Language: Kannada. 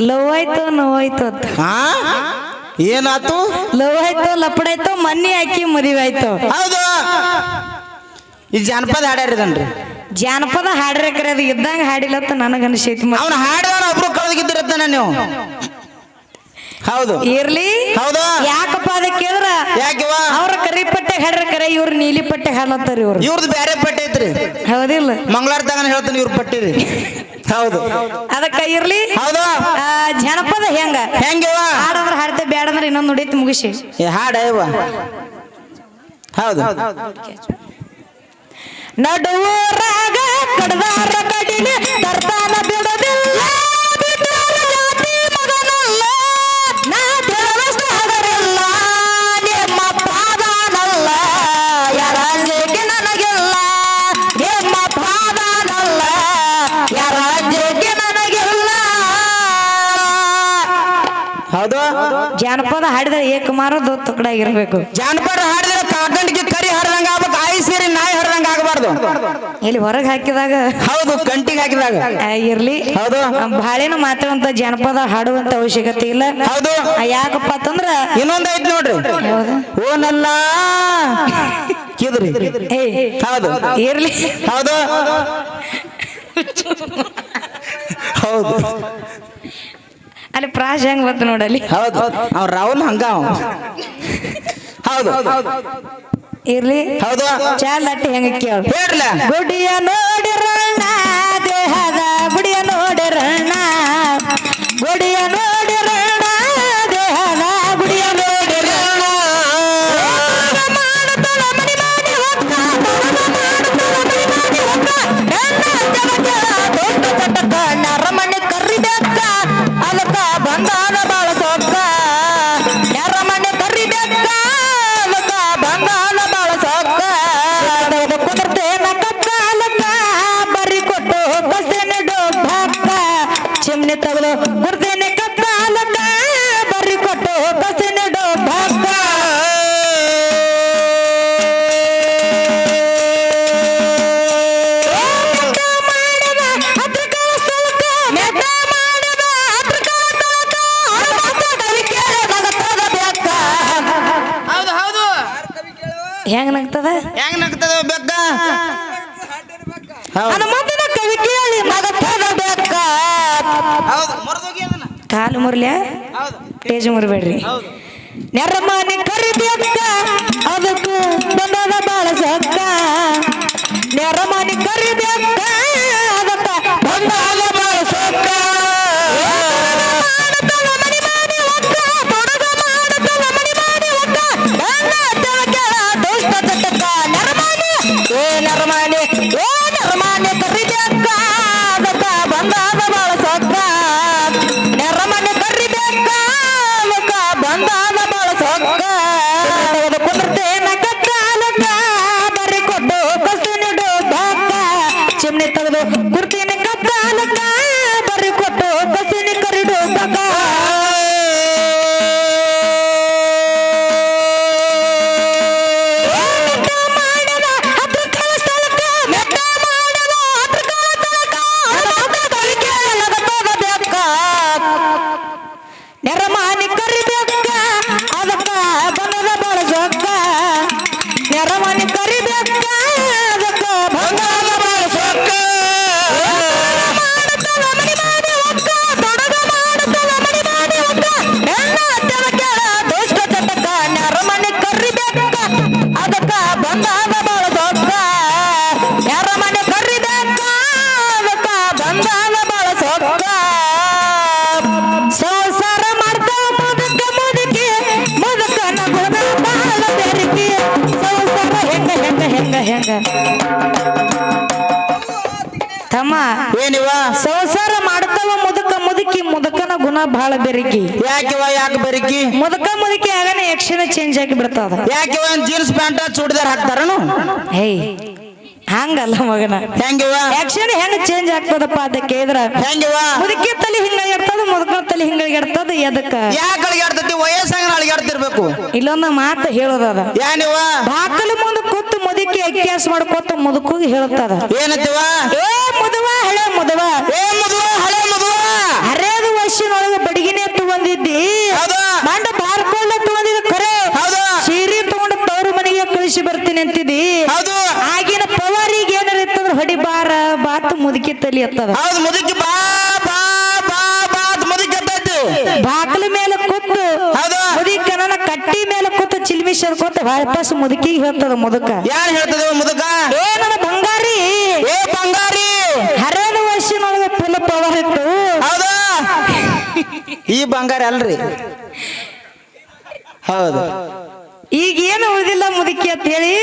ಲವ್ ಆಯ್ತು ನೋವಾಯ್ತು ಅಂತ. ಹಾ ಏನಾತು ಲವ್ ಆಯ್ತು ಲಪಡಾಯ್ತು ಮನ್ನಿ ಹಾಕಿ ಮದುವೆ ಆಯ್ತು. ಹೌದು. ಈ ಜಾನಪದ ಹಾಡ್ಯಾರಿದನ್ರಿ. ಜಾನಪದ ಹಾಡ್ರಕ್ರೆ ಅದು ಇದ್ದಂಗ ಹಾಡಿಲ್ಲ ನನಗ ಅನಿಸೈತಿ ಅವ್ನು ಹಾಡ ಹಾಡಿದವನ ಒಬ್ರು ಕಳೆದಿದ್ದಿರತ್ತಾನ ನೀವು. ಹೌದು. ಇರ್ಲಿ. ಹೌದು. ಯಾಕಪ್ಪ ಅದಕ್ಕೆ ಕೇಳಿದ್ರ? ಯಾಕೆವ ಅವ್ರ ಕರಿ ಪಟ್ಟೆ ಹಾಡ್ರ ಕರೆ ಇವ್ರು ನೀಲಿ ಪಟ್ಟೆ ಹಾಲತ್ತಾರ ಇವ್ರು. ಇವ್ರದ್ದು ಬೇರೆ ಪಟ್ಟೆ ಐತ್ರಿ. ಹೌದಿಲ್ಲ. ಮಂಗಳವಾರ ತಗನ ಹೇಳ್ತೀನಿ ಇವ್ರ ಪಟ್ಟಿರಿ. ಹೌದು. ಅದಕ್ಕ ಇರ್ಲಿ. ಹೌದು. ಆ, ಜನಪದ ಹೆಂಗ? ಹೆಂಗಿವ? ಹಾಡಂದ್ರ ಹಾಡ್ತೆ ಬ್ಯಾಡಂದ್ರ ಇನ್ನೊಂದು ನುಡಿತ್ ಮುಗಿಸಿ. ಹಾಡ ಇವ. ಹೌದು. ನಡುವರಾಗ ಕಡದಾರ ಕಡಿಲೆ ತರ್ತಾನ ಬಿಡೋದಿಲ್ಲ ಜಾನಪದ ಹಾಡಿದ್ರೆ ಏಕಮಾರದು ತುಕಡಾಗಿರ್ಬೇಕು ಜಾನಪದ ಹಾಡಿದ್ರೆ ಕಾಕಂಡಿಗೆ ಕರಿ ಹರಿದಂಗ ಆಗ್ಬೇಕು ಆಯಿ ಸೇರಿ ನಾಯಿ ಹರಿದಂಗ ಆಗಬಾರ್ದು. ಇಲ್ಲಿ ಹೊರಗೆ ಹಾಕಿದಾಗ ಹೌದು ಕಂಟಿಗೆ ಹಾಕಿದಾಗ. ಇರ್ಲಿ. ಹೌದು. ಬಾಳೆನ ಮಾತಾಡುವಂತ ಜಾನಪದ ಹಾಡುವಂತ ಅವಶ್ಯಕತೆ ಇಲ್ಲ. ಹೌದು. ಯಾಕಪ್ಪ ಅಂತಂದ್ರ ಇನ್ನೊಂದ್ ಐತ್ ನೋಡ್ರಿ? ಓನಲ್ಲ. ಕಿದ್ರಿ. ಏ ಹೌದು. ಇರ್ಲಿ. ಹೌದು. ಹೌದು. ಅಲ್ಲಿ ಪ್ರಾಶ್ ಹೆಂಗ್ ಬಂತು ನೋಡಲ್ಲಿ ಹೌದು. ಅವ್ ರಾಹುಲ್ ಹಂಗ ಅವ. ಹೌದು. ಇರ್ಲಿ. ಹೌದು. ಚಾಲ್ ಅಟ್ಟಿ ಹೆಂಗ ಕೇಳ. ಹೇಳ್ರಲ್ಲ. ಗುಡಿಯ ನೋಡಿರಣ್ಣ ತೆಗೆದು ಕಪ್ಪ ಬರಿ ಕೊಟ್ಟು ಹೆಂಗ್ ನಗ್ತದ? ಹೆಂಗ್ ನಗ್ತದ ಬೆಕ್ಕ? ಹೌದು. ಕವಿ ಕೇಳಿ ಮರದೋಗಿ ಅದನ್ನ. ಕಾಲು ಮುರ್ಲ್ಯ? ಟೇಜ್ ಮುರಿಬೇಡ್ರಿ. ನೆರಮನೆ ಕರಿಬೇಕ ಅದಕ್ಕೆ ಬಂದದ ಬಾಳ ಸೊಕ್ಕ ನೆರಮನೆ ಕರಿಬೇಕ ಅದಕ್ಕ ಬಂದದ ಬಾಳ ಸೊಕ್ಕ ಮನೆ ಕರಿಬೇಕ ಅದಕ್ಕ ಬಂದದ ಬಾಳ ಸಂಸಾರ ಮಾಡ್ತಾ ಮುದಕ ಮುದುಕಿ ಮುದಕನ ಗುಣ ಬಾಳ ಬೆರಕಿ. ಸಂಸಾರ ಹೆಂಗ ಹೆಂಗ ಹೆಂಗ ಹೆಂಗ. ಗುಣ ಬಹಳ ಬೆರಿಕಿ ಯಾಕಿವ ಯಾಕೆ ಬೆರಿಕಿ ಮುದಕ ಮುದಕಿ ಆಗನೆ ಯಕ್ಷಣ ಚೇಂಜ್ ಆಗಿ ಬಿಡ್ತಾವ ಯಾಕಿವ ಜೀನ್ಸ್ ಪ್ಯಾಂಟ್ ಚೂಡಿದಾರ್ ಹಾಕ್ತಾರನು? ಹೇಯ್ ಹಂಗಲ್ಲ ಮಗನ. ಹೆಂಗಿವ ಯಕ್ಷಣ ಹೆಂಗ್ ಚೇಂಜ್ ಆಗ್ತದಪ್ಪ ಅದಕ್ಕೆ ಇದ್ರ? ಹೆಂಗಿವ ಮುದಕಿ ತಲೆ ಇರ್ತದ ಮುದಕ ತಲೆ ಇರ್ತದ ಎದಕ್ಕ? ಯಾಕೆ ಅಳಿಗಾಡ್ತತಿ ವಯಸ್ಸಾಗ ಅಳಿಗಾಡ್ತಿರ್ಬೇಕು ಇಲ್ಲೊಂದು ಮಾತು ಹೇಳೋದದ. ಏನಿವ ಬಾಕಲು ಮುಂದೆ ಕೂತು ಮುದುಕಿ ಅಕ್ಯಾಸ ಮಾಡ್ಕೊತ ಮುದುಕಿಗೆ ಹೇಳ್ತದ ಏನಂತಿವ ಏ ಮುದುವ ಹಳೆ ಮುದುವ. ಏ ಮದುವ ಹಳೆ ವಯಸ್ಸಿನೊಳಗೆ ಬಡಗಿನೇ ತಗೊಂಡಿದ್ದಿ ಮಂಡ ಬಾರ್ಕೊಂಡ ತಗೊಂಡಿದ್ದ ಖರೆ ಸೀರೆ ತಗೊಂಡು ತವರು ಮನೆಗೆ ಕಳಿಸಿ ಬರ್ತೀನಿ ಅಂತಿದ್ದಿ. ಆಗಿನ ಪವಾರಿಗೆ ಏನಾರ ಇತ್ತಂದ್ರೆ ಹೊಡಿ ಬಾರ ಬಾತ್ ಮುದುಕಿ ತಲಿ ಹೌದು ಮುದುಕಿ ಬಾ ಬಾ ಬಾ ಬಾತ್ ಮುದುಕಿ ಎತ್ತೈತಿ. ಬಾಕಲ ಮೇಲೆ ಕೂತು ಮುದಿಕನ ಕಟ್ಟಿ ಮೇಲೆ ಕೂತು ಚಿಲ್ಮಿಶರ್ ಕೂತು ವಾಪಸ್ ಮುದುಕಿಗೆ ಹೇಳ್ತದ ಮುದುಕ. ಯಾರು ಹೇಳ್ತದ ಮುದುಕ? ಈ ಬಂಗಾರ ಅಲ್ರಿ? ಹೌದು. ಈಗ ಏನು ಉಳಿದಿಲ್ಲ ಮುದುಕಿ ಅಂತ ಹೇಳಿ